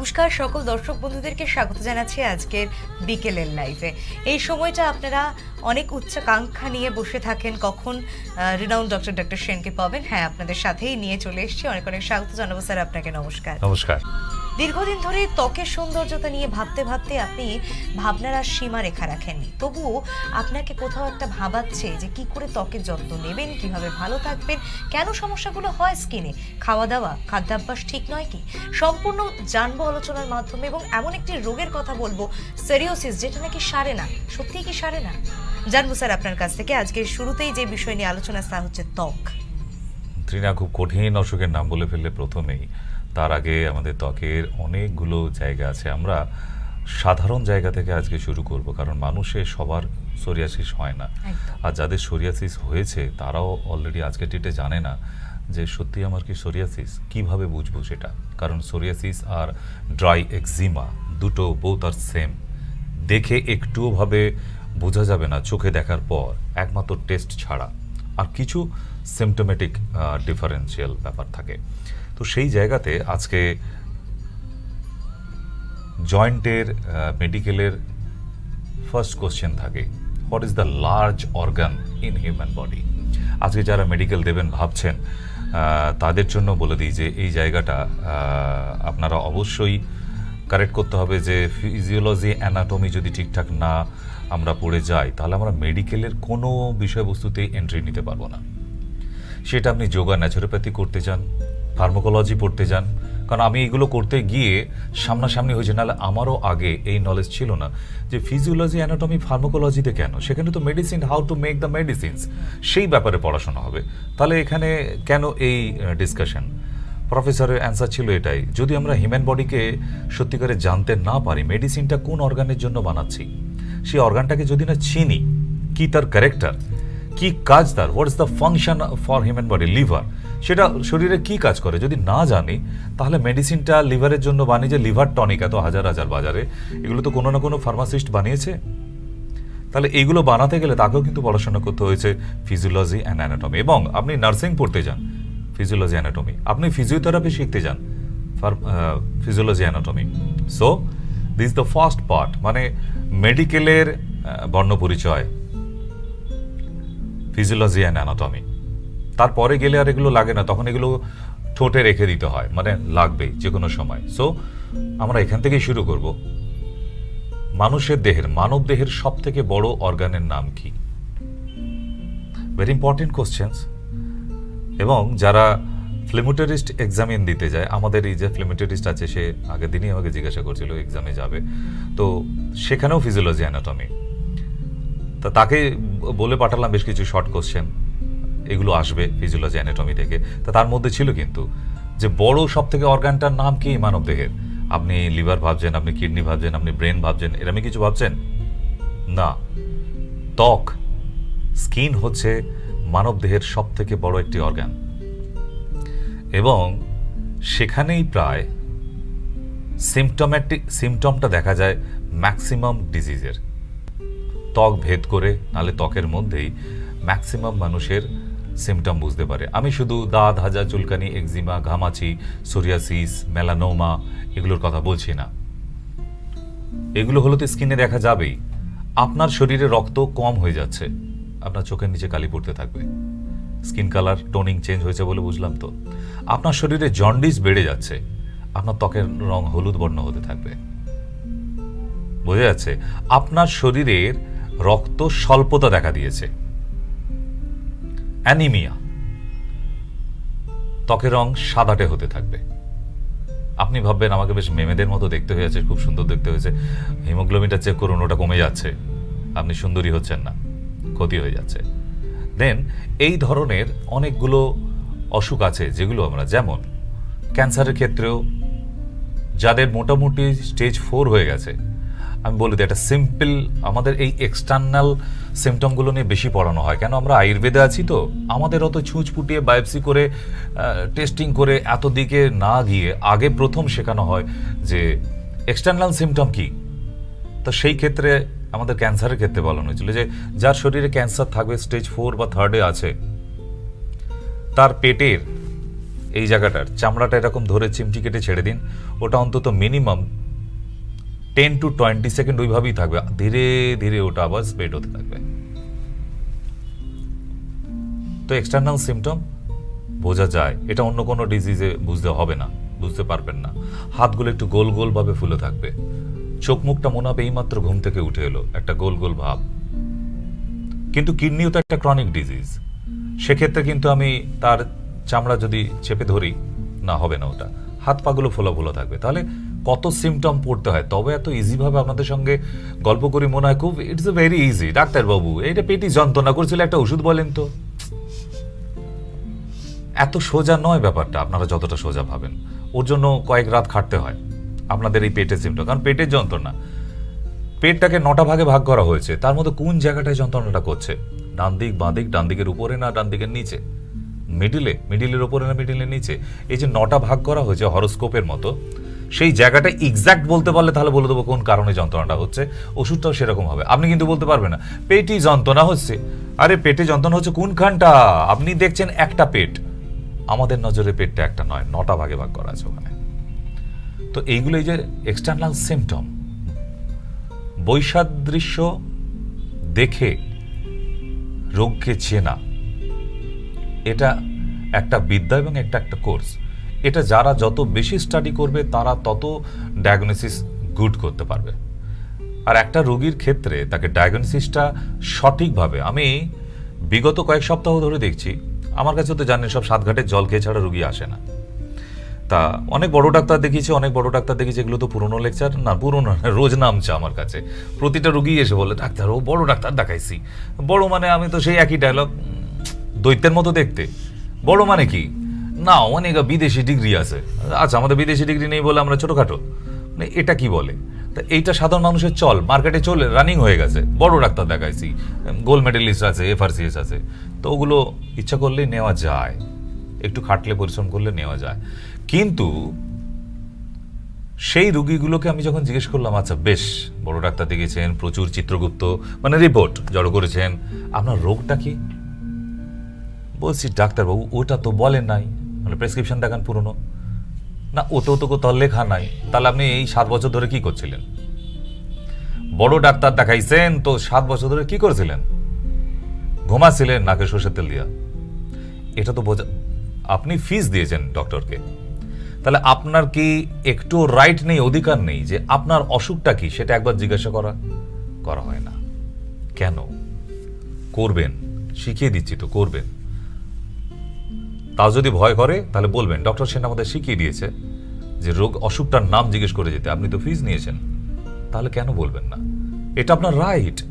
নমস্কার, সকল দর্শক বন্ধুদেরকে স্বাগত জানাচ্ছি আজকের বিকেলের লাইফে এই সময়টা আপনারা অনেক উচ্চাকাঙ্ক্ষা নিয়ে বসে থাকেন, কখন রিনাউন ডক্টর ডক্টর সেনকে পাবেন। হ্যাঁ আপনাদের সাথেই নিয়ে চলে এসেছি। অনেক অনেক স্বাগত জানাব, স্যার, আপনাকে নমস্কার। নমস্কার। দীর্ঘদিন ধরে ত্বকের সৌন্দর্যতা নিয়ে ভাবতে ভাবতে আপনি ভাবনার আর সীমা রেখা রাখেননি। তবুও আপনাকে কোথাও একটা ভাবাচ্ছে যে কি করে ত্বকের যত্ন নেবেন, কীভাবে ভালো থাকবেন, কেন সমস্যাগুলো হয় স্কিনে খাওয়া দাওয়া খাদ্যাভ্যাস ঠিক নয় কি? সম্পূর্ণ জানব আলোচনার মাধ্যমে এবং এমন একটি রোগের কথা বলব, সেরিওসিস, যেটা নাকি সারে না। সত্যিই কি সারে না? জানব স্যার আপনার কাছ থেকে আজকের শুরুতেই যে বিষয় নিয়ে আলোচনা, তা হচ্ছে ত্বক। ত্রিনা, খুব কঠিন অসুখের নাম বলে ফেললে প্রথমেই। তার আগে আমাদের ত্বকের অনেকগুলো জায়গা আছে। আমরা সাধারণ জায়গা থেকে আজকে শুরু করব কারণ মানুষের সবার সোরিয়াসিস হয় না। আর যাদের সোরিয়াসিস হয়েছে তারাও অলরেডি আজকে ডেটে জানে না যে সত্যি আমার কি সোরিয়াসিস? কীভাবে বুঝব সেটা? কারণ সোরিয়াসিস আর ড্রাই এক্সিমা দুটো বোথ আর সেম দেখে একটুও ভাবে বোঝা যাবে না চোখে দেখার পর একমাত্র টেস্ট ছাড়া। আর কিছু সিমটোমেটিক ডিফারেন্সিয়াল ব্যাপার থাকে। তো সেই জায়গাতে আজকে জয়েন্টের মেডিকেলের ফার্স্ট কোশ্চেন থাকে what is the large organ in human body আজকে যারা মেডিকেল দেবেন ভাবছেন তাদের জন্য বলে দিই যে এই জায়গাটা আপনারা অবশ্যই কারেক্ট করতে হবে যে ফিজিওলজি অ্যানাটমি যদি ঠিকঠাক না আমরা পড়ে যাই, তাহলে আমরা মেডিকেলের কোনো বিষয়বস্তুতেই এন্ট্রি নিতে পারব না। সেটা আপনি যোগা ন্যাচুরোপ্যাথি করতে চান ফার্মাকোলজি পড়তে যান। কারণ আমি এগুলো করতে গিয়ে সামনাসামনি হয়েছে, নাহলে আমারও আগে এই নলেজ ছিল না। যে ফিজিওলজি অ্যানাটমি ফার্মাকোলজিতে কেন? সেখানে তো medicine how to make the medicines সেই ব্যাপারে পড়াশোনা হবে। তাহলে এখানে কেন এই ডিসকাশন প্রফেসরের অ্যান্সার ছিল এটাই, যদি আমরা হিউম্যান বডিকে সত্যিকারে জানতে না পারি মেডিসিনটা কোন অর্গানের জন্য বানাচ্ছি? সেই অর্গানটাকে যদি না চিনি, কি তার ক্যারেক্টার কি কাজ তার? What the function for human body liver সেটা শরীরে কি কাজ করে? যদি না জানি, তাহলে মেডিসিনটা লিভারের জন্য বানিয়ে যে লিভার টনিক এত হাজার হাজার বাজারে, এগুলো তো কোনো না কোনো ফার্মাসিস্ট বানিয়েছে? তাহলে এইগুলো বানাতে গেলে তাকেও কিন্তু পড়াশোনা করতে হয়েছে ফিজিওলজি অ্যান্ড অ্যানাটমি এবং আপনি নার্সিং পড়তে যান ফিজিওলজি অ্যানাটমি আপনি ফিজিওথেরাপি শিখতে যান physiology anatomy so this the first part মানে মেডিকেলের বর্ণ পরিচয় ফিজিওলজি অ্যান্ড অ্যানাটমি তারপরে গেলে আর এগুলো লাগে না, তখন এগুলো ঠোঁটে রেখে দিতে হয় মানে লাগবেই যে কোনো সময়। সো আমরা এখান থেকেই শুরু করব। মানুষের দেহের, মানব দেহের সব থেকে বড় অর্গানের নাম কি? ভেরি ইম্পর্টেন্ট কোশ্চেন্স এবং যারা ফ্লেমোটেরিস্ট এক্সামিন দিতে যায়, আমাদের এই যে ফ্লেমোটেরিস্ট আছে, সে আগের দিনই আমাকে জিজ্ঞাসা করছিল, এক্সামে যাবে? তো সেখানেও ফিজিওলজি অ্যানাটমি তা তাকে বলে পাঠালাম বেশ কিছু শর্ট কোশ্চেন এগুলো আসবে ফিজিওলজি অ্যানাটমি থেকে তা তার মধ্যে ছিল কিন্তু যে বড় সব থেকে অর্গানটার নাম কি মানব দেহের? আপনি লিভার ভাবছেন, আপনি কিডনি ভাবছেন, আপনি ব্রেন ভাবছেন এরমই কিছু ভাবছেন? না। ত্বক স্কিন হচ্ছে মানব দেহের সব থেকে বড় একটি অর্গান এবং সেখানেই প্রায় সিমটমেটিক সিমটমটা দেখা যায় ম্যাক্সিমাম ডিজিজের ত্বক ভেদ করে নালে ত্বকের মধ্যেই ম্যাক্সিমাম মানুষের সিমটম বুঝতে পারে। আমি শুধু দাঁত হাজা চুলকানি এক্সিমা ঘামাচি সোরিয়াসিস মেলানোমা এগুলোর কথা বলছি না। এগুলো হলো তো স্কিনে দেখা যাবেই। আপনার শরীরে রক্ত কম হয়ে যাচ্ছে। আপনার চোখের নিচে কালি পড়তে থাকবে। স্কিন কালার টোনিং চেঞ্জ হয়েছে বলে বুঝলাম তো। আপনার শরীরে জন্ডিস বেড়ে যাচ্ছে। আপনার ত্বকের রং হলুদ বর্ণ হতে থাকবে। বোঝা যাচ্ছে, আপনার শরীরের রক্ত স্বল্পতা দেখা দিয়েছে। অ্যানিমিয়া। ত্বকের রং সাদাটে হতে থাকবে। আপনি ভাববেন আমাকে বেশ মেমেদের মতো দেখতে হয়েছে, খুব সুন্দর দেখতে হয়েছে। হিমোগ্লোবিনটা চেক করুন, ওটা কমে যাচ্ছে। আপনি সুন্দরী হচ্ছেন না, ক্ষতি হয়ে যাচ্ছে। দেন এই ধরনের অনেকগুলো অসুখ আছে যেগুলো আমরা, যেমন ক্যান্সারের ক্ষেত্রেও যাদের মোটামুটি স্টেজ ফোর হয়ে গেছে। আমি বলি একটা সিম্পল আমাদের এই এক্সটার্নাল সিমটমগুলো নিয়ে বেশি পড়ানো হয়। কেন? আমরা আয়ুর্বেদে আছি তো। আমাদের অত ছুঁচ ফুটিয়ে বায়োপসি করে টেস্টিং করে এত দিকে না গিয়ে আগে প্রথম শেখানো হয় যে এক্সটার্নাল সিমটম কি? তো সেই ক্ষেত্রে আমাদের ক্যান্সারের ক্ষেত্রে বলানো হয়েছিল যে যার শরীরে ক্যান্সার থাকবে স্টেজ ফোর বা থার্ডে আছে, তার পেটের এই জায়গাটার চামড়াটা এরকম ধরে চিমটি কেটে ছেড়ে দিন। ওটা অন্তত minimum ten to twenty second ওইভাবেই থাকবে। ধীরে ধীরে ওটা আবার স্প্রেড হতে থাকবে। তো এক্সটার্নাল সিমটম বোঝা যায়। এটা অন্য কোনো ডিজিজে বুঝতে হবে না, বুঝতে পারবেন না। হাতগুলো একটু গোল, গোলভাবে ফুলে থাকবে। চোখ মুখটা মনে হবে এইমাত্র ঘুম থেকে উঠে এলো, একটা গোল গোল ভাব। কিন্তু কিডনিও তো একটা ক্রনিক ডিজিজ সেক্ষেত্রে কিন্তু আমি তার চামড়া যদি চেপে ধরি, না হবে না ওটা। হাত পাগুলো ফোলা ফোলা থাকবে। তাহলে কত সিমটম পড়তে হয়? তবে এত ইজিভাবে আপনাদের সঙ্গে গল্প করি মনে হয় খুব ইটস এ ভেরি ইজি ডাক্তারবাবু, এইটা পেটি যন্ত্রণা করছিল, একটা ওষুধ বলেন তো। এত সোজা নয় ব্যাপারটা, আপনারা যতটা সোজা ভাবেন। ওর জন্য কয়েক রাত খাটতে হয়, আপনাদের এই পেটের সিমটম কারণ পেটের যন্ত্রণা। পেটটাকে নটা ভাগে ভাগ করা হয়েছে, তার মধ্যে কোন জায়গাটায় যন্ত্রণাটা করছে? ডান দিক, বাঁ দিক, ডান দিকের উপরে না, ডান দিকের নিচে? মিডিলে মিডিলের ওপরে না মিডিলের নিচে, এই যে নটা ভাগ করা হয়েছে হরোস্কোপের মতো, সেই জায়গাটা এক্সাক্ট বলতে পারলে তাহলে বলে দেবো কোন কারণে যন্ত্রণাটা হচ্ছে, ওষুধটাও সেরকম হবে। আপনি কিন্তু বলতে পারবেন না, পেটই যন্ত্রণা হচ্ছে। আরে পেটে যন্ত্রণা হচ্ছে কোনখানটা? আপনি দেখছেন একটা পেট, আমাদের নজরে পেটটা একটা নয়, নটা ভাগে ভাগ করা আছে ওখানে। তো এইগুলো এই যে এক্সটার্নাল সিমটম বৈসাদৃশ্য দেখে রোগকে চেনা এটা একটা বিদ্যা এবং একটা একটা কোর্স। এটা যারা যত বেশি স্টাডি করবে তারা তত ডায়াগনোসিস গুড করতে পারবে। আর একটা রোগীর ক্ষেত্রে তাকে ডায়াগনোসিসটা সঠিকভাবে আমি বিগত কয়েক সপ্তাহ ধরে দেখছি আমার কাছে তো জানেন সব সাত ঘাটের জল খেয়ে ছাড়া রুগী আসে না। তা অনেক বড় ডাক্তার দেখিয়েছি অনেক বড় ডাক্তার দেখিয়েছি এগুলো তো পুরনো লেকচার না পুরনো না, রোজ নামছে আমার কাছে। প্রতিটা রুগী এসে বলে ডাক্তার ও বড় ডাক্তার দেখাইছি। বড় মানে আমি তো সেই একই ডায়লগ দৈত্যের মতো দেখতে। বড় মানে কি? না, অনেক বিদেশি ডিগ্রি আছে। আচ্ছা আমাদের বিদেশি ডিগ্রি নেই বলে আমরা ছোটোখাটো। মানে এটা কি বলে? তা এইটা সাধারণ মানুষের চল। মার্কেটে চলে রানিং হয়ে গেছে। বড় ডাক্তার দেখাইছি। গোল্ড মেডেলিস্ট আছে এফআরসিএস আছে। তো ওগুলো ইচ্ছা করলেই নেওয়া যায়। একটু খাটলে, পরিশ্রম করলে নেওয়া যায়। কিন্তু সেই রুগীগুলোকে আমি যখন জিজ্ঞেস করলাম আচ্ছা বেশ, বড় ডাক্তার দেখেছেন প্রচুর চিত্রগুপ্ত মানে রিপোর্ট জড়ো করেছেন, আপনার রোগটা কি? বলছি, ডাক্তারবাবু, ওটা তো বলেন নাই। মানে প্রেসক্রিপশন দেখান পুরনো? না, ওতেও তো কোথাও লেখা নাই। তাহলে আপনি এই সাত বছর ধরে কি করছিলেন? বড় ডাক্তার দেখাইছেন, তো সাত বছর ধরে কি করেছিলেন? ঘুমাছিলেন নাকে সর্ষের তেল দিয়া। এটা তো বোঝা, আপনি ফিস দিয়েছেন ডক্টরকে তাহলে আপনার কি একটু রাইট নেই, অধিকার নেই যে আপনার অসুখটা কি? সেটা একবার জিজ্ঞাসা করা করা হয় না। কেন? করবেন, শিখিয়ে দিচ্ছি তো, করবেন। তাও যদি ভয় করে, তাহলে বলবেন। ডক্টর সেন আমাদের শিখিয়ে দিয়েছে যে রোগ অসুখটার নাম জিজ্ঞেস করে যেতে। আপনি তো ফিজ নিয়েছেন। তাহলে কেন বলবেন না? এটা আপনার রাইট।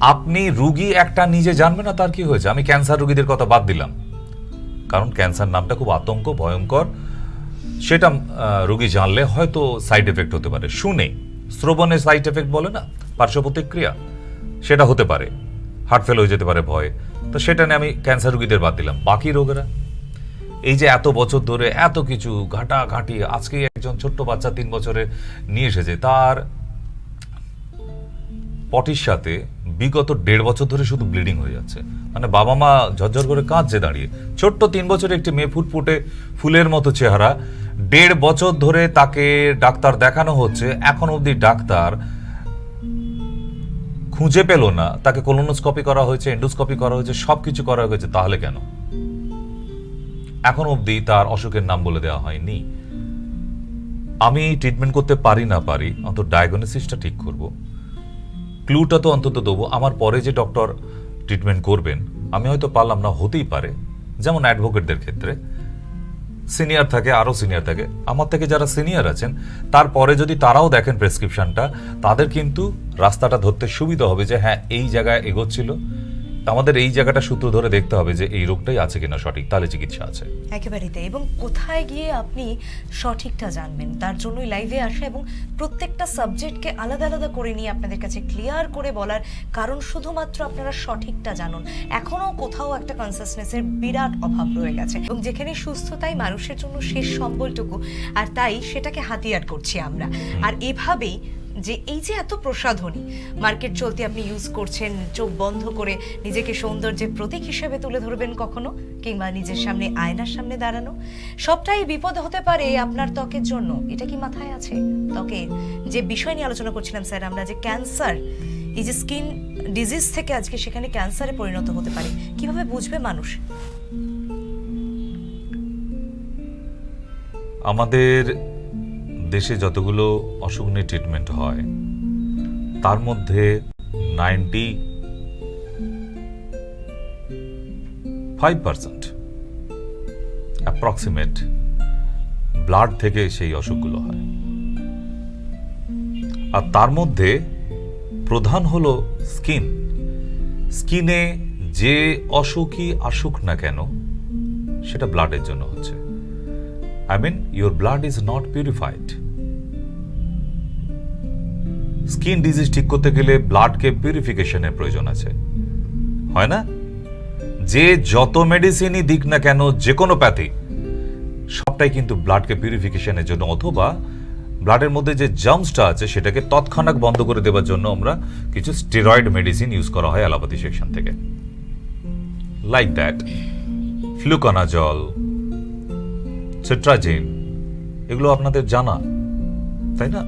আপনি রুগী একটা নিজে জানবে না তার কি হয়েছে। আমি ক্যান্সার রুগীদের কথা বাদ দিলাম। কারণ ক্যান্সার নামটা খুব আতঙ্ক, ভয়ঙ্কর। সেটা রুগী জানলে হয়তো সাইড এফেক্ট হতে পারে। শুনে, শ্রবণে সাইড এফেক্ট বলে না? পার্শ্ব প্রতিক্রিয়া। সেটা হতে পারে। হার্ট ফেল হয়ে যেতে পারে ভয়। তো সেটা নিয়ে আমি ক্যান্সার রুগীদের বাদ দিলাম। বাকি রোগেরা? এই যে এত বছর ধরে এত কিছু ঘাটা ঘাটি আজকে একজন ছোট্ট বাচ্চা তিন বছরে নিয়ে এসেছে। তার পটির সাথে বিগত দেড় বছর ধরে শুধু ব্লিডিং হয়ে যাচ্ছে। মানে বাবা মা ঝরঝর করে কাঁদছে দাঁড়িয়ে। ছোট্ট তিন বছরে একটি মেয়ে ফুটফুটে ফুলের মতো চেহারা। দেড় বছর ধরে তাকে ডাক্তার দেখানো হচ্ছে। এখন অবধি ডাক্তার খুঁজে পেল না। তাকে কোলোনোস্কপি করা হয়েছে এন্ডোস্কপি করা হয়েছে সব কিছু করা হয়েছে। তাহলে কেন? এখন অবধি তার অসুখের নাম বলে দেওয়া হয়নি। আমি ট্রিটমেন্ট করতে পারি না পারি, অন্তত ডায়াগনোসিসটা ঠিক করব। ক্লুটা তো অন্তত দেবো, আমার পরে যে ডক্টর ট্রিটমেন্ট করবেন, আমি হয়তো পারলাম না, হতেই পারে। যেমন অ্যাডভোকেটদের ক্ষেত্রে। সিনিয়র থাকে, আরও সিনিয়র থাকে। আমার থেকে যারা সিনিয়র আছেন তারপরে যদি তারাও দেখেন প্রেসক্রিপশনটা তাদের কিন্তু রাস্তাটা ধরতে সুবিধা হবে যে হ্যাঁ এই জায়গায় এগোচ্ছিল। আমাদের এই জায়গাটা সূত্র ধরে দেখতে হবে যে এই রোগটাই আছে কিনা সঠিক তাহলে চিকিৎসা আছে। একেবারেই তাই এবং কোথায় গিয়ে আপনি সঠিকটা জানবেন তার জন্যই লাইভে আসা এবং প্রত্যেকটা সাবজেক্টকে আলাদা আলাদা করে নিয়ে আপনাদের কাছে ক্লিয়ার করে বলার কারণ শুধুমাত্র আপনারা সঠিকটা জানুন। এখনও কোথাও একটা কনসিয়াসনেসের বিরাট অভাব রয়ে গেছে এবং যেখানে সুস্থতাই মানুষের জন্য শেষ সম্বলটুকু আর তাই সেটাকে হাতিয়ার করছি আমরা। আর এভাবেই যে এই যে এত প্রসাধনী, মার্কেট চলতে আপনি ইউজ করছেন, চোখ বন্ধ করে নিজেকে সৌন্দর্যের প্রতীক হিসেবে তুলে ধরবেন কখনো? কিংবা নিজের সামনে, আয়নার সামনে দাঁড়ানো? সবটাই বিপদ হতে পারে আপনার ত্বকের জন্য। এটা কি মাথায় আছে? ত্বকে যে বিষয় নিয়ে আলোচনা করছিলাম স্যার, আমরা যে ক্যান্সার এই যে স্কিন ডিজিজ থেকে আজকে সেখানে ক্যান্সারে পরিণত হতে পারে। কীভাবে বুঝবে মানুষ? আমাদের দেশে যতগুলো অসুখ নিয়ে ট্রিটমেন্ট হয়, তার মধ্যে ninety five percent approximate blood থেকে সেই অসুখগুলো হয়। আর তার মধ্যে প্রধান হলো স্কিন স্কিনে যে অসুখই আসুক না কেন, সেটা ব্লাডের জন্য হচ্ছে। I mean, your blood is not purified. Skin disease ঠিক করতে গেলে ব্লাডকে পিউরিফিকেশনের প্রয়োজন আছে। হয় না? যে যত মেডিসিনই দিক না কেন যে কোনো প্যাথি সবটাই কিন্তু ব্লাডকে পিউরিফিকেশনের জন্য অথবা ব্লাডের মধ্যে যে জার্মসটা আছে সেটাকে তৎক্ষণাৎ বন্ধ করে দেওয়ার জন্য আমরা কিছু স্টেরয়েড মেডিসিন ইউজ করা হয় অ্যালোপ্যাথি সেকশন থেকে। লাইক দ্যাট ফ্লুকনাজল সেট্রাজিন এগুলো আপনাদের জানা, তাই না?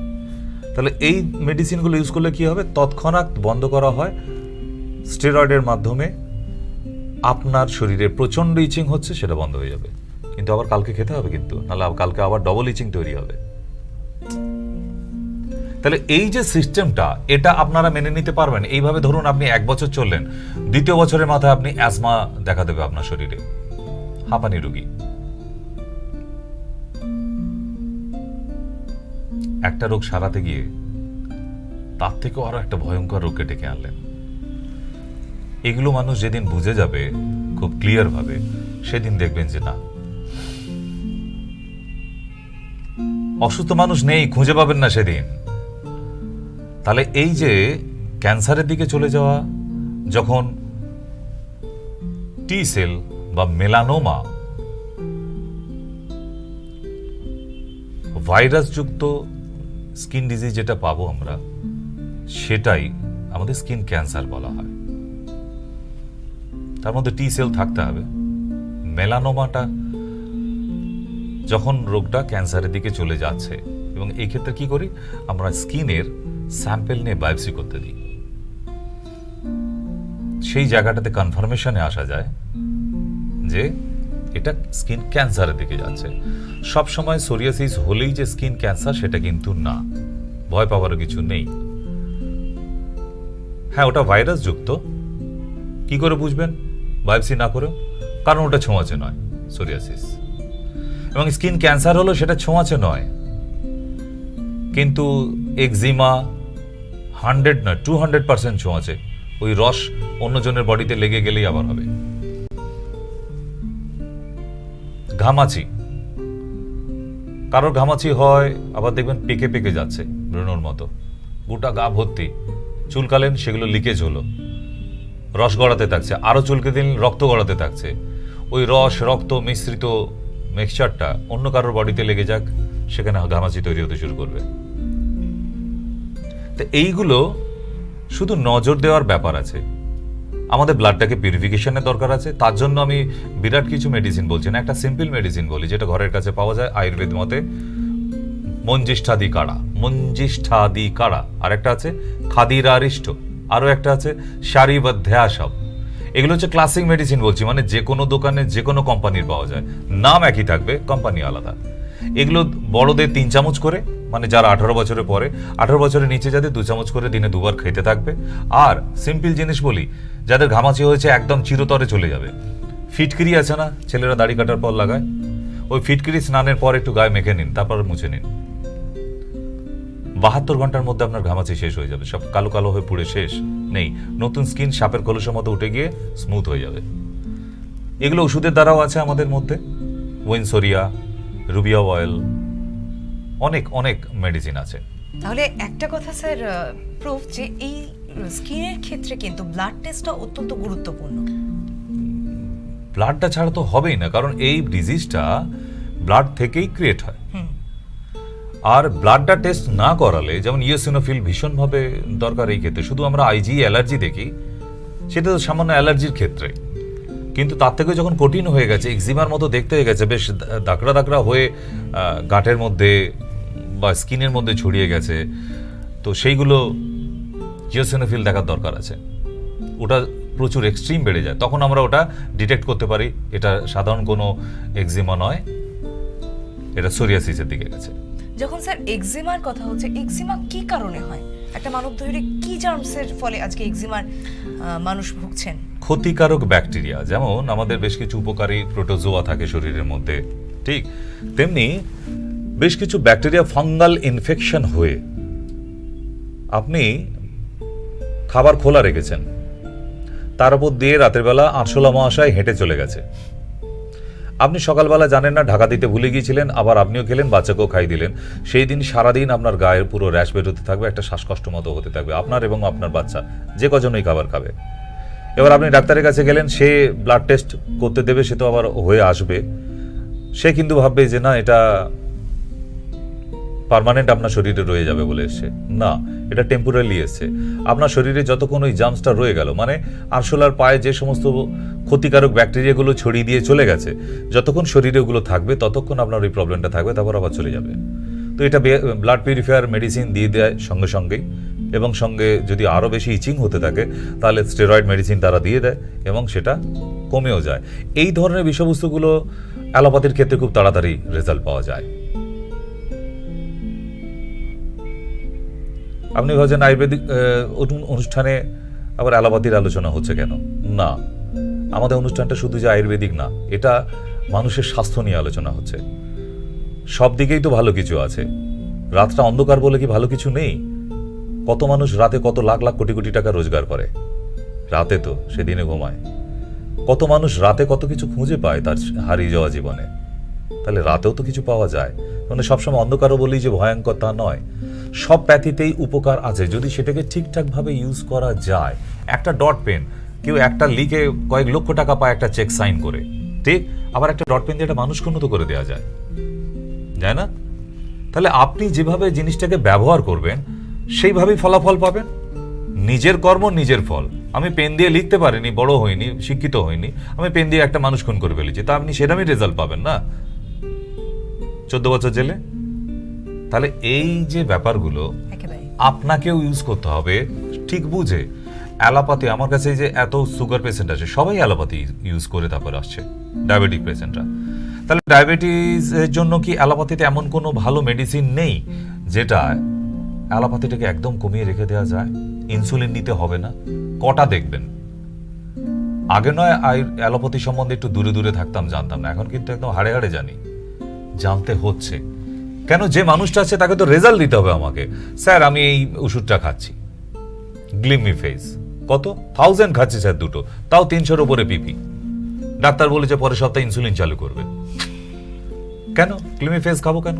তাহলে এই মেডিসিনগুলো ইউজ করলে কি হবে? তৎক্ষণাৎ বন্ধ করা হয় স্টেরয়েডের মাধ্যমে। আপনার শরীরে প্রচণ্ড ইচিং হচ্ছে, সেটা বন্ধ হয়ে যাবে। কিন্তু আবার কালকে খেতে হবে কিন্তু, নাহলে কালকে আবার ডবল ইচিং তৈরি হবে। তাহলে এই যে সিস্টেমটা এটা আপনারা মেনে নিতে পারবেন। এইভাবে ধরুন আপনি এক বছর চললেন, দ্বিতীয় বছরের মাথায় আপনি অ্যাজমা দেখা দেবে আপনার শরীরে। হাঁপানি রুগী। একটা রোগ সারাতে গিয়ে তার থেকেও আরও একটা ভয়ঙ্কর রোগকে ডেকে আনলেন। এগুলো মানুষ যেদিন বুঝে যাবে, খুব ক্লিয়ার ভাবে, সেদিন দেখবেন যে না। অসুস্থ মানুষ নেই, খুঁজে পাবেন না সেদিন। তাহলে এই যে ক্যান্সারের দিকে চলে যাওয়া, যখন টি সেল বা মেলানোমা ভাইরাসযুক্ত স্কিন ডিজিজ যেটা পাবো আমরা, সেটাই আমাদের স্কিন ক্যান্সার বলা হয়। তার মধ্যে টি সেল থাকতে হবে। মেলানোমাটা যখন রোগটা ক্যান্সারের দিকে চলে যাচ্ছে, এবং এই ক্ষেত্রে কি করি? আমরা স্কিনের স্যাম্পেল নিয়ে বায়োপসি করতে দিই। সেই জায়গাটাতে কনফার্মেশনে আসা যায় যে এটা স্কিন ক্যান্সারের দিকে যাচ্ছে। সব সময় সোরিয়াসিস হলেই যে স্কিন ক্যান্সার সেটা কিন্তু না। ভয় পাওয়ার কিছু নেই। হ্যাঁ ওটা ভাইরাস যুক্ত। কি করে বুঝবেন? বায়োপসি না করেও। কারণ ওটা ছোঁয়াচে নয় সোরিয়াসিস এবং স্কিন ক্যান্সার হলো সেটা ছোঁয়াচে নয়। কিন্তু এক্সিমা হান্ড্রেড নয় টু হান্ড্রেড পার্সেন্ট ছোঁয়াচে। ওই রস অন্যজনের বডিতে লেগে গেলেই আবার হবে। ঘামাচি। কারোর ঘামাচি হয়, আবার দেখবেন পেকে পেকে যাচ্ছে ব্রণর মতো। গোটা গা ভর্তি। চুলকালেন সেগুলো লিকেজ হলো। রস গড়াতে থাকছে। আরও চুলকে দিন, রক্ত গড়াতে থাকছে। ওই রস, রক্ত মিশ্রিত মিক্সচারটা অন্য কারোর বডিতে লেগে যাক, সেখানে ঘামাচি তৈরি হতে শুরু করবে। তো এইগুলো শুধু নজর দেওয়ার ব্যাপার আছে। আমাদের ব্লাডটাকে পিউরিফিকেশনের দরকার আছে। তার জন্য আমি বিরাট কিছু মেডিসিন বলছি না, একটা সিম্পল মেডিসিন বলি, যেটা ঘরের কাছে পাওয়া যায় আয়ুর্বেদ মতে। মঞ্জিষ্ঠাদি কাড়া মঞ্জিষ্ঠাদি কাড়া আর একটা আছে, খাদিরারিষ্ট। আরও একটা আছে সারিবধ্যাসব এগুলো হচ্ছে ক্লাসিক মেডিসিন বলছি মানে যে কোনো দোকানে যে কোনো কোম্পানির পাওয়া যায়। নাম একই থাকবে কোম্পানি আলাদা। এগুলো বড়দের তিন চামচ করে মানে যারা আঠারো বছরের পরে, আঠারো বছরের নিচে যাদের দু চামচ করে দিনে দুবার খেতে থাকবে। আর সিম্পল জিনিস বলি, যাদের ঘামাচি হয়েছে একদম চিরতরে চলে যাবে। ফিটকিরি আছে না, ছেলেরা দাড়ি কাটার পর লাগায়। ওই ফিটকিরি স্নানের পর একটু গায়ে মেখে নিন, তারপর মুছে নিন। বাহাত্তর ঘণ্টার মধ্যে আপনার ঘামাচি শেষ হয়ে যাবে, সব কালো কালো হয়ে পুড়ে শেষ। নেই, নতুন স্কিন সাপের কলসের মতো উঠে গিয়ে স্মুথ হয়ে যাবে। এগুলো ওষুধের দ্বারাও আছে আমাদের মধ্যে। ওয়েনসোরিয়া রুবিয়া অয়েল অনেক অনেক মেডিসিন আছে। তাহলে একটা কথা স্যার প্রুফ যে এই স্কিনের ক্ষেত্রে কিন্তু ব্লাড টেস্টটা অত্যন্ত গুরুত্বপূর্ণ। ব্লাডটা ছাড়া তো হবেই না কারণ এই ডিজিজটা ব্লাড থেকেই ক্রিয়েট হয়। আর ব্লাডটা টেস্ট না করালে যেমন ইওসিনোফিল ভীষণভাবে দরকার এই ক্ষেত্রে শুধু আমরা আইজি অ্যালার্জি দেখি সেটা তো সামান্য অ্যালার্জির ক্ষেত্রে। কিন্তু তার থেকে যখন কঠিন হয়ে গেছে, এক্সিমার মতো দেখতে হয়ে গেছে, বেশ দাকড়া দাকড়া হয়ে গাঁটের মধ্যে বা স্কিনের মধ্যে ছড়িয়ে গেছে, তো সেইগুলো জিওসিনোফিল দেখার দরকার আছে। ওটা প্রচুর এক্সট্রিম বেড়ে যায়। তখন আমরা ওটা ডিটেক্ট করতে পারি, এটা সাধারণ কোনো এক্সিমা নয়, এটা সোরিয়াসিসের দিকে গেছে। যখন স্যার এক্সিমার কথা হচ্ছে এক্সিমা কি কারণে হয়? একটা মানব দেহে কি জার্মসের ফলে আজকে এক্সিমার মানুষ ভুগছেন? ক্ষতিকারক ব্যাকটেরিয়া, যেমন আমাদের বেশ কিছু উপকারী প্রোটোজোয়া থাকে শরীরের মধ্যে, ঠিক? তেমনি বেশ কিছু ব্যাকটেরিয়া ফাঙ্গাল ইনফেকশন হয়ে আপনি খাবার খোলা রেখেছেন। তার উপর দিয়ে রাতের বেলা আরশোলা মহাশয় হেঁটে চলে গেছে। আপনি সকালবেলা জানেন না, ঢাকা দিতে ভুলে গিয়েছিলেন, আবার আপনিও খেলেন, বাচ্চাকেও খাই দিলেন। সেই দিন সারাদিন আপনার গায়ের পুরো র্যাশ বেরোতে থাকবে, একটা শ্বাসকষ্ট মতো হতে থাকবে, আপনার এবং আপনার বাচ্চা, যে কজনই খাবার খাবে। এবার আপনি ডাক্তারের কাছে গেলেন, সে ব্লাড টেস্ট করতে দেবে, সে তো আবার হয়ে আসবে। সে কিন্তু ভাববে যে না, এটা পার্মানেন্ট আপনার শরীরে রয়ে যাবে বলে এসছে। না, এটা টেম্পোরারি এসছে। আপনার শরীরে যতক্ষণ ওই জামসটা রয়ে গেল মানে আরশোলার পায়ে যে সমস্ত ক্ষতিকারক ব্যাকটেরিয়াগুলো ছড়িয়ে দিয়ে চলে গেছে, যতক্ষণ শরীরে ওগুলো থাকবে, ততক্ষণ আপনার ওই প্রবলেমটা থাকবে, তারপর আবার চলে যাবে। তো এটা ব্লাড পিউরিফায়ার মেডিসিন দিয়ে দেয় সঙ্গে সঙ্গেই। এবং সঙ্গে যদি আরও বেশি ইচিং হতে থাকে, তাহলে স্টেরয়েড মেডিসিন তারা দিয়ে দেয় এবং সেটা কমেও যায়। এই ধরনের বিষয়বস্তুগুলো অ্যালোপ্যাথির ক্ষেত্রে খুব তাড়াতাড়ি রেজাল্ট পাওয়া যায়। আপনি ভাবছেন আয়ুর্বেদিক অনুষ্ঠানে আবার অ্যালোপ্যাথির আলোচনা হচ্ছে কেন? না। আমাদের অনুষ্ঠানটা শুধু যে আয়ুর্বেদিক না, এটা মানুষের স্বাস্থ্য নিয়ে আলোচনা হচ্ছে। সব দিকেই তো ভালো কিছু আছে। রাতটা অন্ধকার বলে কি ভালো কিছু নেই? কত মানুষ রাতে কত লাখ লাখ কোটি কোটি টাকা রোজগার করে? রাতে তো সেদিনে ঘুমায়। কত মানুষ রাতে কত কিছু খুঁজে পায় তার হারিয়ে যাওয়া জীবনে? তাহলে রাতেও তো কিছু পাওয়া যায়। মানে সবসময় অন্ধকারও বলি যে ভয়ঙ্কর তা নয়। সব প্যাথিতেই উপকার আছে। যদি সেটাকে ঠিকঠাকভাবে ইউজ করা যায়, একটা ডট পেন, কেউ একটা লিখে কয়েক লক্ষ টাকা পায় একটা চেক সাইন করে। ঠিক? আবার একটা ডট পেন দিয়ে একটা মানুষকে উন্নত করে দেওয়া যায়। যায় না? তাহলে আপনি যেভাবে জিনিসটাকে ব্যবহার করবেন সেইভাবেই ফলাফল পাবেন। নিজের কর্ম নিজের ফল। আমি পেন দিয়ে লিখতে পারিনি বড় হইনি শিক্ষিত হইনি। আমি পেন দিয়ে একটা মানুষ খুন করে ফেলেছি। তা আপনি সেরকমই রেজাল্ট পাবেন না? চোদ্দ বছর জেলে? তাহলে এই যে ব্যাপারগুলো আপনাকেও ইউজ করতে হবে। ঠিক বুঝে। অ্যালোপ্যাথি আমার কাছে এই যে এত সুগার পেশেন্ট আছে সবাই অ্যালোপ্যাথি ইউজ করে তারপর আসছে। ডায়াবেটিক পেশেন্টরা তাহলে ডায়াবেটিসের জন্য কি অ্যালোপ্যাথিতে এমন কোনো ভালো মেডিসিন নেই? যেটা অ্যালোপ্যাথিটাকে একদম কমিয়ে রেখে দেওয়া যায়, ইনসুলিন নিতে হবে না, কটা দেখবেন? আগে নয় আয়ু- অ্যালোপ্যাথি সম্বন্ধে একটু দূরে দূরে থাকতাম, জানতাম না। এখন কিন্তু একদম হাড়ে হাড়ে জানি। জানতে হচ্ছে। কেন যে মানুষটা আছে তাকে তো রেজাল্ট দিতে হবে আমাকে। স্যার, আমি এই ওষুধটা খাচ্ছি। গ্লিমি ফেস কত? থাউজেন্ড খাচ্ছি স্যার দুটো। তাও তিনশোর উপরে পিপি। ডাক্তার বলেছে পরের সপ্তাহে ইনসুলিন চালু করবে। কেন? গ্লিমি ফেস খাব কেন?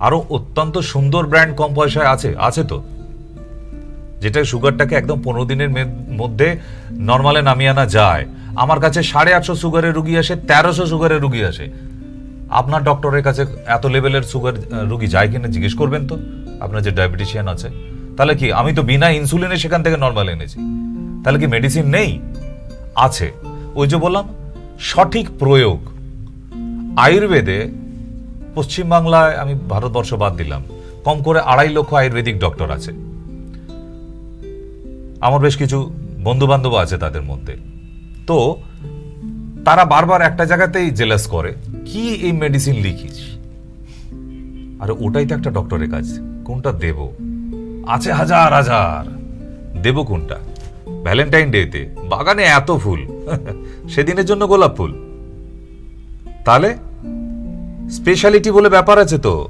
আরও অত্যন্ত সুন্দর ব্র্যান্ড কম পয়সায় আছে আছে তো। যেটা সুগারটাকে একদম পনেরো দিনের মধ্যে নর্মালে নামিয়ে আনা যায়। আমার কাছে সাড়ে আটশো সুগারের রুগী আসে, তেরোশো সুগারের রুগী আসে। আপনার ডক্টরের কাছে এত লেভেলের সুগার রুগী যায় কিনা জিজ্ঞেস করবেন তো, আপনার যে ডায়াবেটিশিয়ান আছে। তাহলে কি, আমি তো বিনা ইনসুলিনে সেখান থেকে নর্মাল এনেছি। তাহলে কি মেডিসিন নেই? আছে। ওই যে বললাম, সঠিক প্রয়োগ। আয়ুর্বেদে পশ্চিমবাংলায় আমি ভারতবর্ষ বাদ দিলাম। কম করে আড়াই লক্ষ আয়ুর্বেদিক ডক্টর আছে। আমার বেশ কিছু বন্ধু বান্ধব আছে তাদের মধ্যে। তো তারা বারবার একটা জায়গাতেই জেলাস করে, কি এই মেডিসিন লিখিস আরে ওটাই তো একটা ডক্টরের কাজ, কোনটা দেব? আছে হাজার হাজার। দেব কোনটা? ভ্যালেন্টাইন ডেতে বাগানে এত ফুল, সেদিনের জন্য গোলাপ ফুল। তাহলে স্পেশালিটি বলে ব্যাপার আছে তো।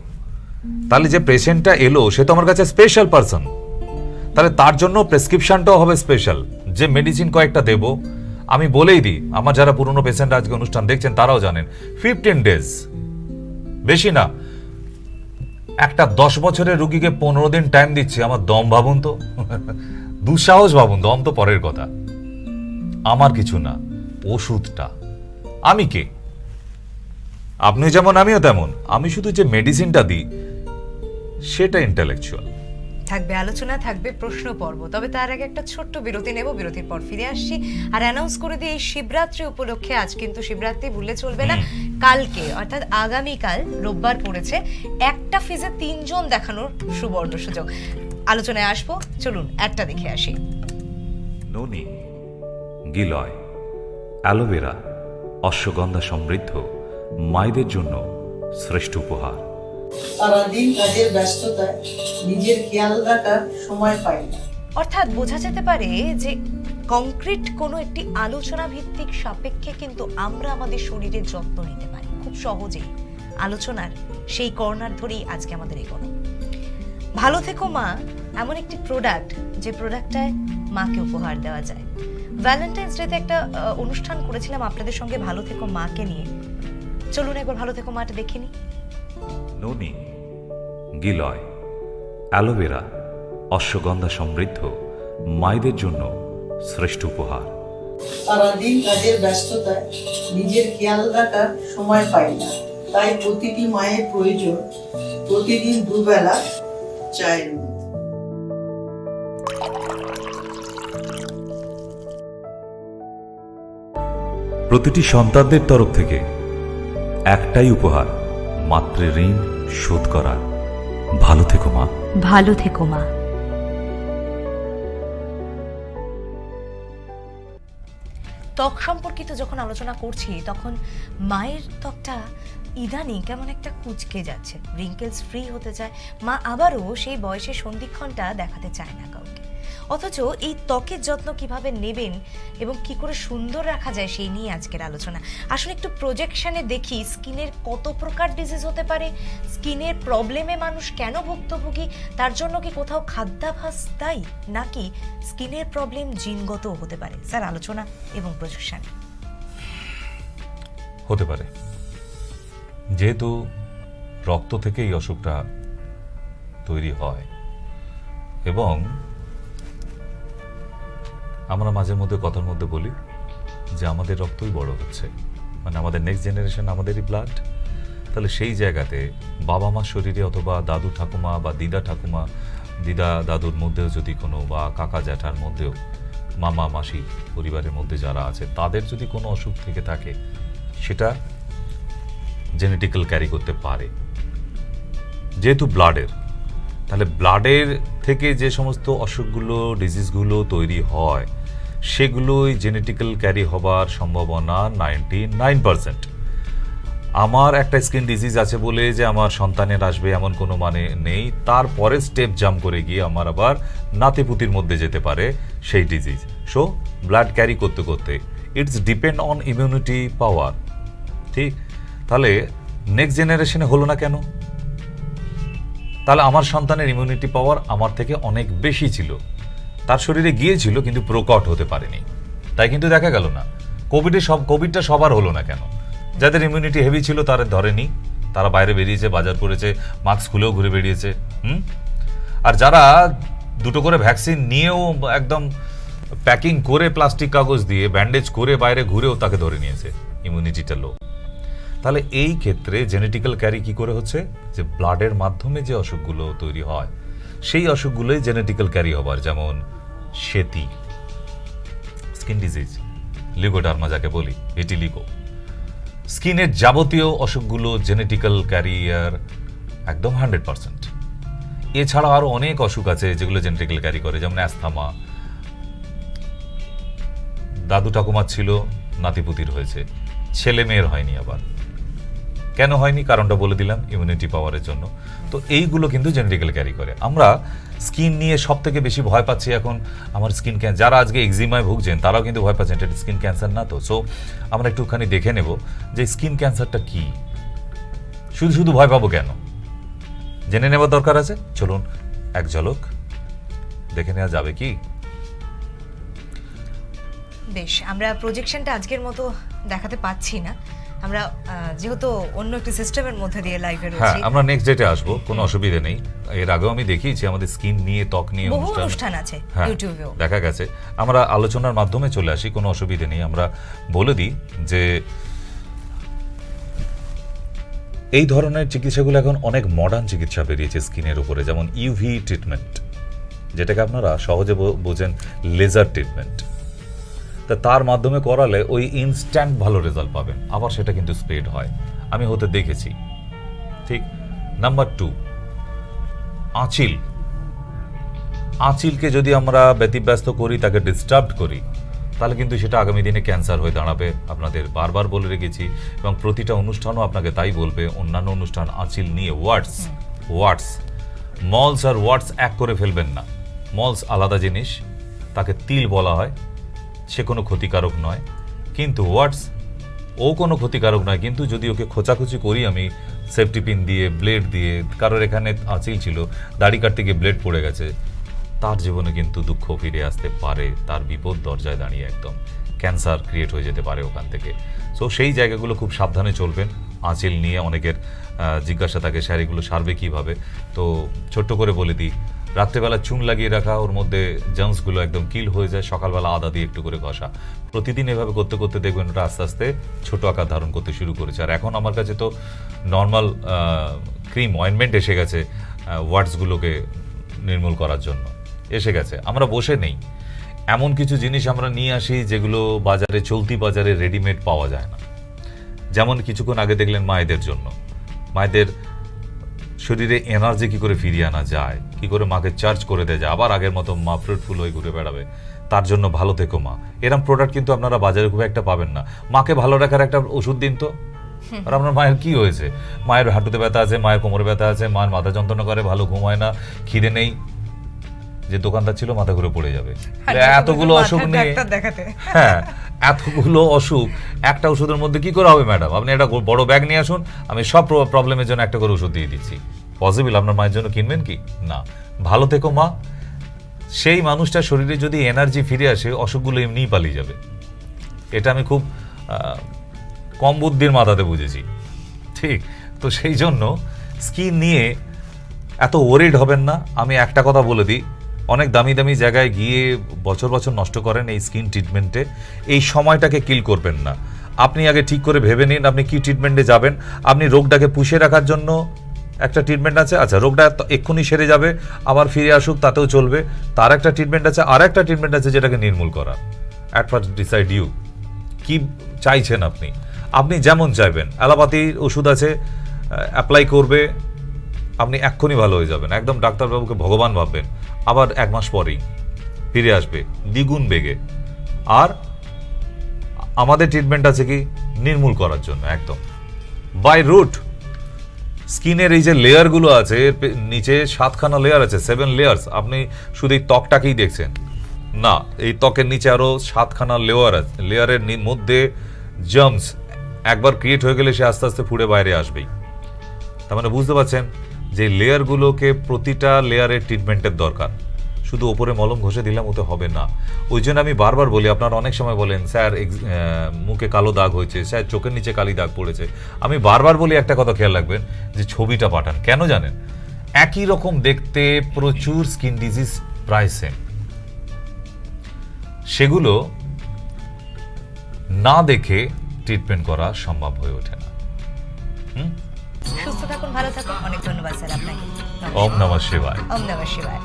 তাহলে যে পেশেন্টটা এলো, সে তো আমার কাছে স্পেশাল পারসন তাহলে তার জন্য প্রেসক্রিপশনটাও হবে স্পেশাল যে মেডিসিন কয়েকটা দেব, আমি বলেই দিই, আমার যারা পুরনো পেশেন্ট আজকে অনুষ্ঠান দেখছেন, তারাও জানেন ফিফটিন ডেজ বেশি না। একটা দশ বছরের রুগীকে পনেরো দিন টাইম দিচ্ছি, আমার দম ভাবুন তো। দুঃসাহস ভাবুন, দম তো পরের কথা। আমার কিছু না, ওষুধটা। আমি কে? আপনি যেমন আমিও তেমন। আমি শুধু যে মেডিসিনটা দিই সেটা ইন্টেলেকচুয়াল থাকবে আলোচনা থাকবে প্রশ্ন পর্ব তবে তার আগে একটা ছোট্ট বিরতি নেব বিরতির পর ফিরে আসছি। আর অ্যানাউন্স করে দিই এই শিবরাত্রি উপলক্ষে আজ কিন্তু শিবরাত্রি ভুলে চলবে না। কালকে অর্থাৎ আগামীকাল রোববার পড়েছে একটা ফিজে তিনজন দেখানোর সুবর্ণ সুযোগ। আলোচনায় আসব চলুন একটা দেখে আসি। ননি গিলয় অ্যালোভেরা অশ্বগন্ধা সমৃদ্ধ। মায়েদের জন্য শ্রেষ্ঠ উপহার। সারাদিন কাজের ব্যস্ততায় নিজের খেয়াল রাখার সময় পাই না। অর্থাৎ বোঝা যেতে পারে যে কংক্রিট কোনো একটি আলোচনা ভিত্তিক সাপেক্ষে কিন্তু আমরা আমাদের শরীরের যত্ন নিতে পারি। খুব সহজেই আলোচনার সেই কর্নার ধরেই আজকে আমাদের এগোনো। ভালো থেকো মা এমন একটি প্রোডাক্ট যে প্রোডাক্টটায় মাকে উপহার দেওয়া যায়। ভ্যালেন্টাইন্স ডেতে একটা অনুষ্ঠান করেছিলাম আপনাদের সঙ্গে ভালো থেকো মাকে নিয়ে। চলুন একবার ভালো থেকো মাটা দেখে নিই ননি গিলয় অ্যালোভেরা অশ্বগন্ধা সমৃদ্ধ মায়েদের জন্য শ্রেষ্ঠ উপহার। সারাদিন কাজের ব্যস্ততায় নিজের খেয়াল রাখার সময় পাই না। তাই প্রতিটি মায়ের প্রয়োজন প্রতিদিন দুবেলা চায়ের প্রতিটি সন্তানদের তরফ থেকে একটাই উপহার, মাতৃ ঋণ শোধ করার ভালো থেকো মা। ভালো থেকো মা। ত্বক সম্পর্কিত যখন আলোচনা করছি, তখন মায়ের ত্বকটা ইদানিং কেমন একটা কুচকে যাচ্ছে। রিঙ্কেলস ফ্রি হতে চায়। মা আবারও সেই বয়সের সন্ধিক্ষণটা দেখাতে চায় না কাউকে। অথচ এই ত্বকের যত্ন কীভাবে নেবেন এবং কি করে সুন্দর রাখা যায় সেই নিয়ে আজকের আলোচনা। আসলে একটু প্রজেকশনে দেখি, স্কিনের কত প্রকার ডিজিজ হতে পারে? স্কিনের প্রবলেমে মানুষ কেন ভুক্তভোগী? তার জন্য কি কোথাও খাদ্যাভাস দায়ী? নাকি স্কিনের প্রবলেম জিনগত হতে পারে? স্যার, আলোচনা এবং প্রজেকশন হতে পারে। যেহেতু রক্ত থেকে এই অসুখটা তৈরি হয় এবং আমরা মাঝে মধ্যে কথার মধ্যে বলি যে আমাদের রক্তই বড় হচ্ছে। মানে আমাদের নেক্সট জেনারেশন আমাদেরই ব্লাড তাহলে সেই জায়গাতে বাবা মার শরীরে অথবা দাদু ঠাকুমা বা দিদা ঠাকুমা, দিদা দাদুর মধ্যেও যদি কোনো বা কাকা জ্যাঠার মধ্যেও মামা, মাসি পরিবারের মধ্যে যারা আছে, তাদের যদি কোনো অসুখ থেকে থাকে, সেটা জেনেটিক্যাল ক্যারি করতে পারে। যেহেতু ব্লাডের তাহলে ব্লাডের থেকে যে সমস্ত অসুখগুলো ডিজিজগুলো তৈরি হয় সেগুলোই জেনেটিক্যাল ক্যারি হবার সম্ভাবনা নাইনটি নাইন পার্সেন্ট আমার একটা স্কিন ডিজিজ আছে বলে যে আমার সন্তানের আসবে এমন কোনো মানে নেই, তারপরে স্টেপ জাম্প করে গিয়ে আমার আবার নাতিপুতির মধ্যে যেতে পারে সেই ডিজিজ সো ব্লাড ক্যারি করতে করতে it's depend on immunity power ঠিক? তাহলে নেক্সট জেনারেশনে হলো না কেন? তাহলে আমার সন্তানের ইমিউনিটি পাওয়ার আমার থেকে অনেক বেশি ছিল। তার শরীরে গিয়েছিল, কিন্তু প্রকট হতে পারেনি। তাই কিন্তু দেখা গেল না। কোভিডে সব, কোভিডটা সবার হলো না কেন? যাদের ইমিউনিটি হেভি ছিল তারা ধরেনি। তারা বাইরে বেরিয়েছে, বাজার করেছে, মাস্ক খুলেও ঘুরে বেরিয়েছে হুম? আর যারা দুটো করে ভ্যাকসিন নিয়েও একদম প্যাকিং করে প্লাস্টিক কাগজ দিয়ে, ব্যান্ডেজ করে বাইরে ঘুরেও তাকে ধরে নিয়েছে ইমিউনিটিটা লো তাহলে এই ক্ষেত্রে জেনেটিক্যাল ক্যারি কি করে হচ্ছে? যে ব্লাডের মাধ্যমে যে অসুখগুলো তৈরি হয় সেই অসুখগুলোই জেনেটিক্যাল ক্যারি হবার, যেমন সেতি স্কিন ডিজিজ লিগোডার্মা যাকে বলি এটি লিগো স্কিনের যাবতীয় অসুখগুলো জেনেটিক্যাল ক্যারিয়ার একদম হান্ড্রেড পার্সেন্ট এছাড়াও আরও অনেক অসুখ আছে যেগুলো জেনেটিক্যাল ক্যারি করে, যেমন অ্যাস্থমা দাদু ঠাকুমার ছিল, নাতিপুতির হয়েছে ছেলে মেয়ের হয়নি আবার। কেন হয়নি? কারণটা বলে দিলাম ইমিউনিটি পাওয়ারের জন্য। তো এইগুলো কিন্তু জেনেটিক্যাল ক্যারি করে। আমরা স্কিন নিয়ে সব থেকে বেশি ভয় পাচ্ছি এখন। আমার স্কিন ক্যান্সার যারা আজকে এক্সিমায় ভুগছেন, তারাও কিন্তু ভয় পাচ্ছেন, এটা স্কিন ক্যান্সার না তো। সো আমরা একটুখানি দেখে নেব যে স্কিন ক্যান্সারটা কি। শুধু শুধু ভয় পাবো কেন? জেনে নেওয়ার দরকার আছে? চলুন, এক ঝলক। দেখে নেওয়া যাবে কি? বেশ, আমরা প্রজেকশনটা আজকের মতো দেখাতে পাচ্ছি না। আমরা যেহেতু অন্য একটি সিস্টেমের মধ্যে দিয়ে লাইভে হ্যাঁ রয়েছি। আমরা নেক্সট ডেটে আসব কোনো অসুবিধা নেই। এর আগেও আমি দেখিয়েছি আমাদের স্কিন নিয়ে ত্বক নিয়ে বহু অনুষ্ঠান। আছে হ্যাঁ, ইউটিউবেও দেখা গেছে। আমরা আলোচনার মাধ্যমে চলে আসি কোনো অসুবিধে নেই। আমরা বলে দিই যে এই ধরনের চিকিৎসাগুলো এখন অনেক মডার্ন চিকিৎসা বেরিয়েছে স্কিনের উপরে যেমন ইউভি ট্রিটমেন্ট যেটাকে আপনারা সহজে বোঝেন লেজার ট্রিটমেন্ট তা তার মাধ্যমে করালে ওই ইনস্ট্যান্ট ভালো রেজাল্ট পাবেন। আবার সেটা কিন্তু স্প্রেড হয়। আমি হতে দেখেছি। ঠিক নাম্বার টু আঁচিল। আঁচিলকে যদি আমরা ব্যতিব্যস্ত করি, তাকে ডিস্টার্ব করি, তাহলে কিন্তু সেটা আগামী দিনে ক্যান্সার হয়ে দাঁড়াবে। আপনাদের বারবার বলে রেখেছি এবং প্রতিটা অনুষ্ঠানও আপনাকে তাই বলবে, অন্যান্য অনুষ্ঠান আঁচিল নিয়ে ওয়ার্ডস ওয়ার্ডস মলস আর ওয়ার্ডস এক করে ফেলবেন না। মলস আলাদা জিনিস, তাকে তিল বলা হয়। সে কোনো ক্ষতিকারক নয়। কিন্তু ওয়ার্ডস ও কোনো ক্ষতিকারক নয়। কিন্তু যদি ওকে খোঁচাখুচি করি আমি, সেফটি পিন দিয়ে, ব্লেড দিয়ে, কারোর এখানে আঁচিল ছিল, দাড়ি কাটতে গিয়ে ব্লেড পড়ে গেছে, তার জীবনে কিন্তু দুঃখ ফিরে আসতে পারে। তার বিপদ দরজায় দাঁড়িয়ে একদম ক্যান্সার ক্রিয়েট হয়ে যেতে পারে ওখান থেকে। সো সেই জায়গাগুলো খুব সাবধানে চলবেন। আঁচিল নিয়ে অনেকের জিজ্ঞাসা থাকে, স্যার এগুলো সারবে কীভাবে? তো ছোট্ট করে বলে দিই রাত্রেবেলা চুন লাগিয়ে রাখা, ওর মধ্যে জার্মসগুলো একদম কিল হয়ে যায়, সকালবেলা আদা দিয়ে একটু করে ঘষা। প্রতিদিন এভাবে করতে করতে দেখবেন ওটা আস্তে আস্তে ছোট আকার ধারণ করতে শুরু করেছে। আর এখন আমার কাছে তো নর্মাল ক্রিম অয়েনমেন্ট এসে গেছে ওয়ার্ডসগুলোকে নির্মূল করার জন্য। এসে গেছে। আমরা বসে নেই। এমন কিছু জিনিস আমরা নিয়ে আসি যেগুলো বাজারে, চলতি বাজারে রেডিমেড পাওয়া যায় না। যেমন কিছুক্ষণ আগে দেখলেন মায়েদের জন্য। মায়েদের শরীরে এনার্জি কি করে ফিরিয়ে আনা যায়? কি করে মাকে চার্জ করে দেওয়া যায়? আবার আগের মতো মা ফ্রুটফুল হয়ে ঘুরে বেড়াবে। তার জন্য ভালো থেকো মা। এরম প্রোডাক্ট কিন্তু আপনারা বাজারে খুব একটা পাবেন না। মাকে ভালো রাখার একটা ওষুধ দিন তো। আর আপনার মায়ের কি হয়েছে? মায়ের হাঁটুতে ব্যথা আছে মায়ের কোমরে ব্যথা আছে মায়ের মাথা যন্ত্রণা করে ভালো ঘুম হয় না খিদে নেই। যে দোকানদার ছিল মাথা ঘুরে পড়ে যাবে। এতগুলো অসুখ নিয়ে হ্যাঁ এতগুলো অসুখ, একটা ওষুধের মধ্যে কি করে হবে, ম্যাডাম? আপনি একটা বড় ব্যাগ নিয়ে আসুন, আমি সব প্রবলেমের জন্য একটা করে ওষুধ দিয়ে দিচ্ছি। পসিবল? আপনার মায়ের জন্য কিনবেন কি? না। ভালো থেকো, মা। সেই মানুষটার শরীরে যদি এনার্জি ফিরে আসে, অসুখগুলো এমনিই পালিয়ে যাবে। এটা আমি খুব কম বুদ্ধির মাথাতে বুঝেছি। ঠিক? তো সেই জন্য স্কিন নিয়ে এত ওরিড হবেন না। আমি একটা কথা বলে দিই অনেক দামি দামি জায়গায় গিয়ে বছর বছর নষ্ট করেন এই স্কিন ট্রিটমেন্টে। এই সময়টাকে কিল করবেন না। আপনি আগে ঠিক করে ভেবে নিন আপনি কি ট্রিটমেন্টে যাবেন। আপনি রোগটাকে পুষিয়ে রাখার জন্য একটা ট্রিটমেন্ট আছে। আচ্ছা রোগটা এক্ষুনি সেরে যাবে, আবার ফিরে আসুক, তাতেও চলবে। তার একটা ট্রিটমেন্ট আছে, আর একটা ট্রিটমেন্ট আছে যেটাকে নির্মূল করা অ্যাট ফার্স্ট ডিসাইড ইউ কি চাইছেন আপনি? আপনি যেমন চাইবেন। অ্যালোপ্যাথির ওষুধ আছে অ্যাপ্লাই করবে আপনি এক্ষুনি ভালো হয়ে যাবেন। একদম ডাক্তারবাবুকে ভগবান ভাববেন। আবার এক মাস পরেই ফিরে আসবে দ্বিগুণ বেগে। আর আমাদের ট্রিটমেন্ট আছে কি? নির্মূল করার জন্য, একদম। বাই রুট স্কিনের এই যে লেয়ারগুলো আছে, এর নিচে সাতখানা লেয়ার আছে সেভেন লেয়ার্স আপনি শুধু এই ত্বকটাকেই দেখছেন। না, এই ত্বকের নিচে আরও সাতখানা লেয়ার আছে। লেয়ারের মধ্যে জার্মস একবার ক্রিয়েট হয়ে গেলে সে আস্তে আস্তে ফুড়ে বাইরে আসবেই। তার মানে বুঝতে পারছেন? যে লেয়ারগুলোকে প্রতিটা লেয়ারের ট্রিটমেন্টের দরকার। শুধু ওপরে মলম ঘষে দিলাম ওতে হবে না। ওই জন্য আমি বারবার বলি, আপনারা অনেক সময় বলেন, স্যার মুখে কালো দাগ হয়েছে, স্যার, চোখের নিচে কালি দাগ পড়েছে। আমি বারবার বলি, একটা কথা খেয়াল রাখবেন, যে ছবিটা পাঠান। কেন জানেন? একই রকম দেখতে প্রচুর স্কিন ডিজিজ প্রায় সেম সেগুলো না দেখে ট্রিটমেন্ট করা সম্ভব হয়ে ওঠে না। হুম? সুস্থ থাকুন ভালো থাকুন। অনেক ধন্যবাদ স্যার আপনাকে। ওম নমঃ শিবায়। ওম নমঃ শিবায়।